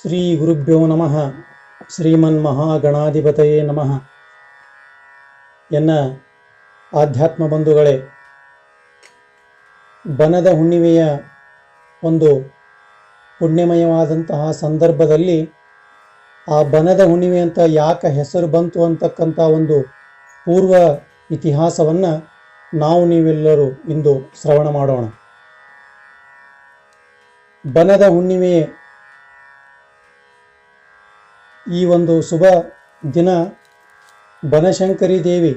ಶ್ರೀ ಗುರುಭ್ಯೋ ನಮಃ. ಶ್ರೀಮನ್ ಮಹಾಗಣಾಧಿಪತಯೇ ನಮಃ. ಎನ್ನ ಆಧ್ಯಾತ್ಮ ಬಂಧುಗಳೇ, ಬನದ ಹುಣ್ಣಿಮೆಯ ಒಂದು ಪುಣ್ಯಮಯವಾದಂತಹ ಸಂದರ್ಭದಲ್ಲಿ ಆ ಬನದ ಹುಣ್ಣಿಮೆ ಅಂತ ಯಾಕೆ ಹೆಸರು ಬಂತು ಅಂತಕ್ಕಂಥ ಒಂದು ಪೂರ್ವ ಇತಿಹಾಸವನ್ನು ನಾವು ನೀವೆಲ್ಲರೂ ಇಂದು ಶ್ರವಣ ಮಾಡೋಣ. ಬನದ ಹುಣ್ಣಿಮೆ ಈ ಒಂದು ಶುಭ ದಿನ ಬನಶಂಕರಿ ದೇವಿ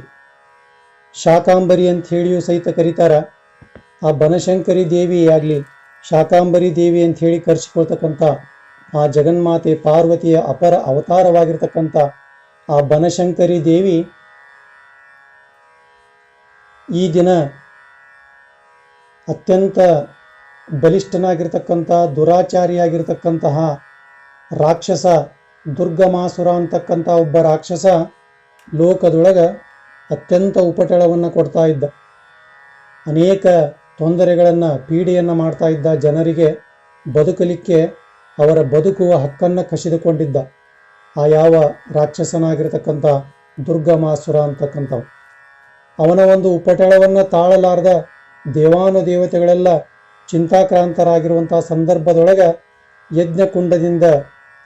ಶಾಕಾಂಬರಿ ಅಂತ ಹೇಳಿಯೂ ಸಹಿತ ಕರೀತಾರ. ಆ ಬನಶಂಕರಿ ದೇವಿ ಆಗಲಿ, ಶಾಕಾಂಬರಿ ದೇವಿ ಅಂತ ಹೇಳಿ ಕರೆಸಿಕೊಳ್ತಕ್ಕಂಥ ಆ ಜಗನ್ಮಾತೆ ಪಾರ್ವತಿಯ ಅಪರ ಅವತಾರವಾಗಿರ್ತಕ್ಕಂಥ ಆ ಬನಶಂಕರಿ ದೇವಿ ಈ ದಿನ ಅತ್ಯಂತ ಬಲಿಷ್ಠನಾಗಿರ್ತಕ್ಕಂಥ, ದುರಾಚಾರಿಯಾಗಿರ್ತಕ್ಕಂತಹ ರಾಕ್ಷಸ ದುರ್ಗಮಾಸುರ ಅಂತಕ್ಕಂಥ ಒಬ್ಬ ರಾಕ್ಷಸ ಲೋಕದೊಳಗೆ ಅತ್ಯಂತ ಉಪಟಳವನ್ನು ಕೊಡ್ತಾ ಇದ್ದ. ಅನೇಕ ತೊಂದರೆಗಳನ್ನು, ಪೀಡೆಯನ್ನು ಮಾಡ್ತಾ ಇದ್ದ ಜನರಿಗೆ ಬದುಕಲಿಕ್ಕೆ ಅವರ ಬದುಕುವ ಹಕ್ಕನ್ನು ಕಸಿದುಕೊಂಡಿದ್ದ. ಆ ಯಾವ ರಾಕ್ಷಸನಾಗಿರ್ತಕ್ಕಂಥ ದುರ್ಗಮಾಸುರ ಅಂತಕ್ಕಂಥವು ಅವನ ಒಂದು ಉಪಟಳವನ್ನು ತಾಳಲಾರ್ದ ದೇವಾನುದೇವತೆಗಳೆಲ್ಲ ಚಿಂತಾಕ್ರಾಂತರಾಗಿರುವಂಥ ಸಂದರ್ಭದೊಳಗೆ ಯಜ್ಞಕುಂಡದಿಂದ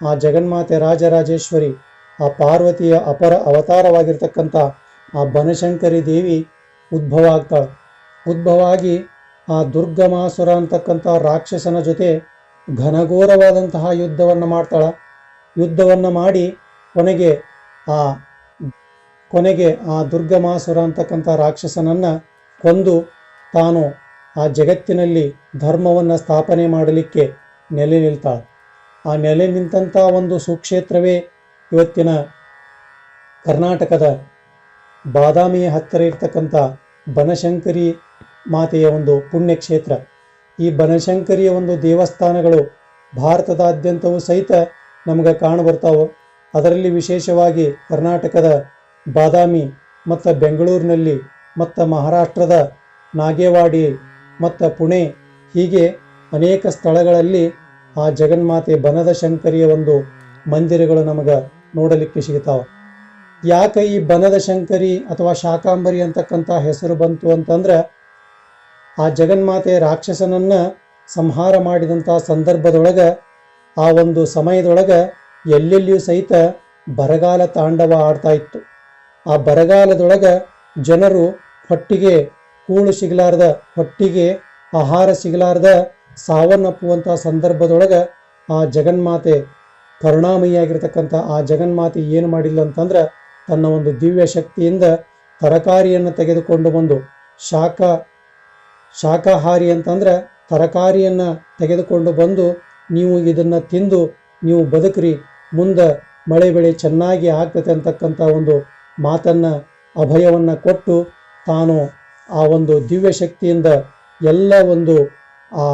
ಆ ಜಗನ್ಮಾತೆ ರಾಜರಾಜೇಶ್ವರಿ, ಆ ಪಾರ್ವತಿಯ ಅಪರ ಅವತಾರವಾಗಿರ್ತಕ್ಕಂಥ ಆ ಬನಶಂಕರಿ ದೇವಿ ಉದ್ಭವ ಆಗ್ತಾಳೆ. ಉದ್ಭವ ಆಗಿ ಆ ದುರ್ಗಮಾಸುರ ಅಂತಕ್ಕಂಥ ರಾಕ್ಷಸನ ಜೊತೆ ಘನಘೋರವಾದಂತಹ ಯುದ್ಧವನ್ನು ಮಾಡ್ತಾಳೆ. ಯುದ್ಧವನ್ನು ಮಾಡಿ ಕೊನೆಗೆ ಆ ಕೊನೆಗೆ ಆ ದುರ್ಗಮಾಸುರ ಅಂತಕ್ಕಂಥ ರಾಕ್ಷಸನನ್ನು ಕೊಂದು ತಾನು ಆ ಜಗತ್ತಿನಲ್ಲಿ ಧರ್ಮವನ್ನು ಸ್ಥಾಪನೆ ಮಾಡಲಿಕ್ಕೆ ನೆಲೆ ನಿಲ್ತಾಳೆ. ಆ ನೆಲೆ ನಿಂತಹ ಒಂದು ಸುಕ್ಷೇತ್ರವೇ ಇವತ್ತಿನ ಕರ್ನಾಟಕದ ಬಾದಾಮಿಯ ಹತ್ತಿರ ಇರ್ತಕ್ಕಂಥ ಬನಶಂಕರಿ ಮಾತೆಯ ಒಂದು ಪುಣ್ಯಕ್ಷೇತ್ರ. ಈ ಬನಶಂಕರಿಯ ಒಂದು ದೇವಸ್ಥಾನಗಳು ಭಾರತದಾದ್ಯಂತವೂ ಸಹಿತ ನಮಗೆ ಕಾಣಬರ್ತಾವೆ ಅದರಲ್ಲಿ ವಿಶೇಷವಾಗಿ ಕರ್ನಾಟಕದ ಬಾದಾಮಿ, ಮತ್ತು ಬೆಂಗಳೂರಿನಲ್ಲಿ, ಮತ್ತು ಮಹಾರಾಷ್ಟ್ರದ ನಾಗೇವಾಡಿ, ಮತ್ತು ಪುಣೆ ಹೀಗೆ ಅನೇಕ ಸ್ಥಳಗಳಲ್ಲಿ ಆ ಜಗನ್ಮಾತೆ ಬನದ ಶಂಕರಿಯ ಒಂದು ಮಂದಿರಗಳು ನಮಗೆ ನೋಡಲಿಕ್ಕೆ ಸಿಗ್ತಾವ. ಯಾಕೆ ಈ ಬನದ ಶಂಕರಿ ಅಥವಾ ಶಾಕಾಂಬರಿ ಅಂತಕ್ಕಂಥ ಹೆಸರು ಬಂತು ಅಂತಂದ್ರೆ ಆ ಜಗನ್ಮಾತೆ ರಾಕ್ಷಸನನ್ನ ಸಂಹಾರ ಮಾಡಿದಂಥ ಸಂದರ್ಭದೊಳಗೆ ಆ ಒಂದು ಸಮಯದೊಳಗೆ ಎಲ್ಲೆಲ್ಲಿಯೂ ಸಹಿತ ಬರಗಾಲ ತಾಂಡವ ಆಡ್ತಾ ಇತ್ತು. ಆ ಬರಗಾಲದೊಳಗೆ ಜನರು ಹೊಟ್ಟಿಗೆ ಕೂಳು ಸಿಗಲಾರ್ದ, ಹೊಟ್ಟಿಗೆ ಆಹಾರ ಸಿಗಲಾರ್ದ ಸಾವನ್ನಪ್ಪುವಂಥ ಸಂದರ್ಭದೊಳಗೆ ಆ ಜಗನ್ಮಾತೆ ಕರುಣಾಮಯಿಯಾಗಿರ್ತಕ್ಕಂಥ ಆ ಜಗನ್ಮಾತೆ ಏನು ಮಾಡಿಲ್ಲ ಅಂತಂದ್ರೆ ತನ್ನ ಒಂದು ದಿವ್ಯ ಶಕ್ತಿಯಿಂದ ತರಕಾರಿಯನ್ನು ತೆಗೆದುಕೊಂಡು ಬಂದು ಶಾಖ, ಶಾಖಾಹಾರಿ ಅಂತಂದ್ರೆ ತರಕಾರಿಯನ್ನು ತೆಗೆದುಕೊಂಡು ಬಂದು ನೀವು ಇದನ್ನು ತಿಂದು ನೀವು ಬದುಕ್ರಿ, ಮುಂದೆ ಮಳೆ ಬೆಳೆ ಚೆನ್ನಾಗಿ ಆಗ್ತದೆ ಅಂತಕ್ಕಂಥ ಒಂದು ಮಾತನ್ನು, ಅಭಯವನ್ನು ಕೊಟ್ಟು ತಾನು ಆ ಒಂದು ದಿವ್ಯ ಶಕ್ತಿಯಿಂದ ಎಲ್ಲ ಒಂದು ಆ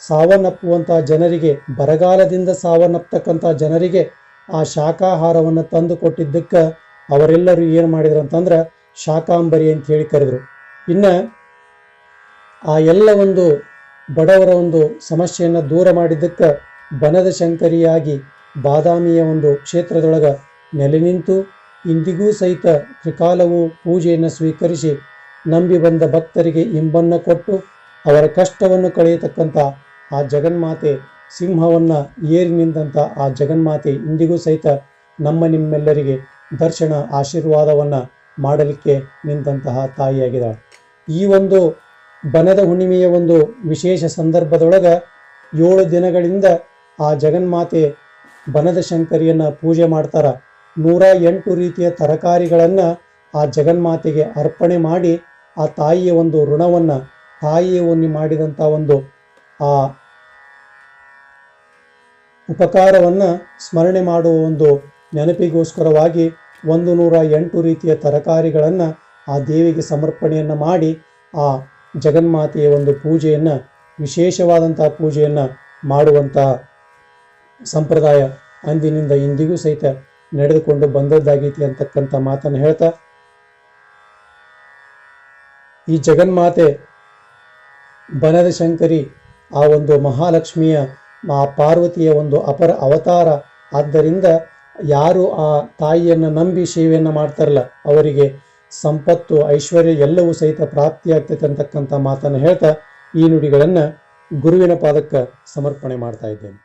ಸಾವನ್ನಪ್ಪುವಂಥ ಜನರಿಗೆ, ಬರಗಾಲದಿಂದ ಸಾವನ್ನಪ್ಪತಕ್ಕಂಥ ಜನರಿಗೆ ಆ ಶಾಖಾಹಾರವನ್ನು ತಂದು ಕೊಟ್ಟಿದ್ದಕ್ಕೆ ಅವರೆಲ್ಲರೂ ಏನು ಮಾಡಿದ್ರು ಅಂತಂದ್ರೆ ಶಾಕಾಂಬರಿ ಅಂತ ಹೇಳಿ ಕರೆದರು. ಇನ್ನು ಆ ಎಲ್ಲ ಒಂದು ಬಡವರ ಒಂದು ಸಮಸ್ಯೆಯನ್ನು ದೂರ ಮಾಡಿದ್ದಕ್ಕೆ ಬನದ ಶಂಕರಿಯಾಗಿ ಬಾದಾಮಿಯ ಒಂದು ಕ್ಷೇತ್ರದೊಳಗೆ ನೆಲೆ ನಿಂತು ಇಂದಿಗೂ ಸಹಿತ ತ್ರಿಕಾಲವು ಪೂಜೆಯನ್ನು ಸ್ವೀಕರಿಸಿ ನಂಬಿ ಬಂದ ಭಕ್ತರಿಗೆ ಇಂಬನ್ನು ಕೊಟ್ಟು ಅವರ ಕಷ್ಟವನ್ನು ಕಳೆಯತಕ್ಕಂಥ ಆ ಜಗನ್ಮಾತೆ ಸಿಂಹವನ್ನು ಏರಿ ನಿಂತಹ ಆ ಜಗನ್ಮಾತೆ ಇಂದಿಗೂ ಸಹಿತ ನಮ್ಮ ನಿಮ್ಮೆಲ್ಲರಿಗೆ ದರ್ಶನ ಆಶೀರ್ವಾದವನ್ನು ಮಾಡಲಿಕ್ಕೆ ನಿಂತಹ ತಾಯಿಯಾಗಿದ್ದಾಳೆ. ಈ ಒಂದು ಬನದ ಹುಣ್ಣಿಮೆಯ ಒಂದು ವಿಶೇಷ ಸಂದರ್ಭದೊಳಗೆ ಏಳು ದಿನಗಳಿಂದ ಆ ಜಗನ್ಮಾತೆ ಬನದ ಶಂಕರಿಯನ್ನು ಪೂಜೆ ಮಾಡ್ತಾರೆ. ನೂರ ಎಂಟು ರೀತಿಯ ತರಕಾರಿಗಳನ್ನು ಆ ಜಗನ್ಮಾತೆಗೆ ಅರ್ಪಣೆ ಮಾಡಿ ಆ ತಾಯಿಯ ಒಂದು ಋಣವನ್ನು ತಾಯಿಯ ಮಾಡಿದಂತ ಮಾಡಿದಂಥ ಒಂದು ಆ ಉಪಕಾರವನ್ನು ಸ್ಮರಣೆ ಮಾಡುವ ಒಂದು ನೆನಪಿಗೋಸ್ಕರವಾಗಿ ಒಂದು ನೂರ ಎಂಟು ರೀತಿಯ ತರಕಾರಿಗಳನ್ನು ಆ ದೇವಿಗೆ ಸಮರ್ಪಣೆಯನ್ನು ಮಾಡಿ ಆ ಜಗನ್ಮಾತೆಯ ಒಂದು ಪೂಜೆಯನ್ನು ವಿಶೇಷವಾದಂಥ ಪೂಜೆಯನ್ನು ಮಾಡುವಂಥ ಸಂಪ್ರದಾಯ ಅಂದಿನಿಂದ ಇಂದಿಗೂ ಸಹಿತ ನಡೆದುಕೊಂಡು ಬಂದದ್ದಾಗೈತಿ ಅಂತಕ್ಕಂಥ ಮಾತನ್ನು ಹೇಳ್ತಾ, ಈ ಜಗನ್ಮಾತೆ ಬನದ ಶಂಕರಿ ಆ ಒಂದು ಮಹಾಲಕ್ಷ್ಮಿಯ, ಆ ಪಾರ್ವತಿಯ ಒಂದು ಅಪರ ಅವತಾರ. ಆದ್ದರಿಂದ ಯಾರು ಆ ತಾಯಿಯನ್ನು ನಂಬಿ ಸೇವೆಯನ್ನು ಮಾಡ್ತಾರಲ್ಲ, ಅವರಿಗೆ ಸಂಪತ್ತು, ಐಶ್ವರ್ಯ ಎಲ್ಲವೂ ಸಹಿತ ಪ್ರಾಪ್ತಿಯಾಗ್ತೈತೆ ಅಂತಕ್ಕಂಥ ಮಾತನ್ನು ಹೇಳ್ತಾ ಈ ನುಡಿಗಳನ್ನು ಗುರುವಿನ ಪಾದಕ್ಕೆ ಸಮರ್ಪಣೆ ಮಾಡ್ತಾ ಇದ್ದೇನೆ.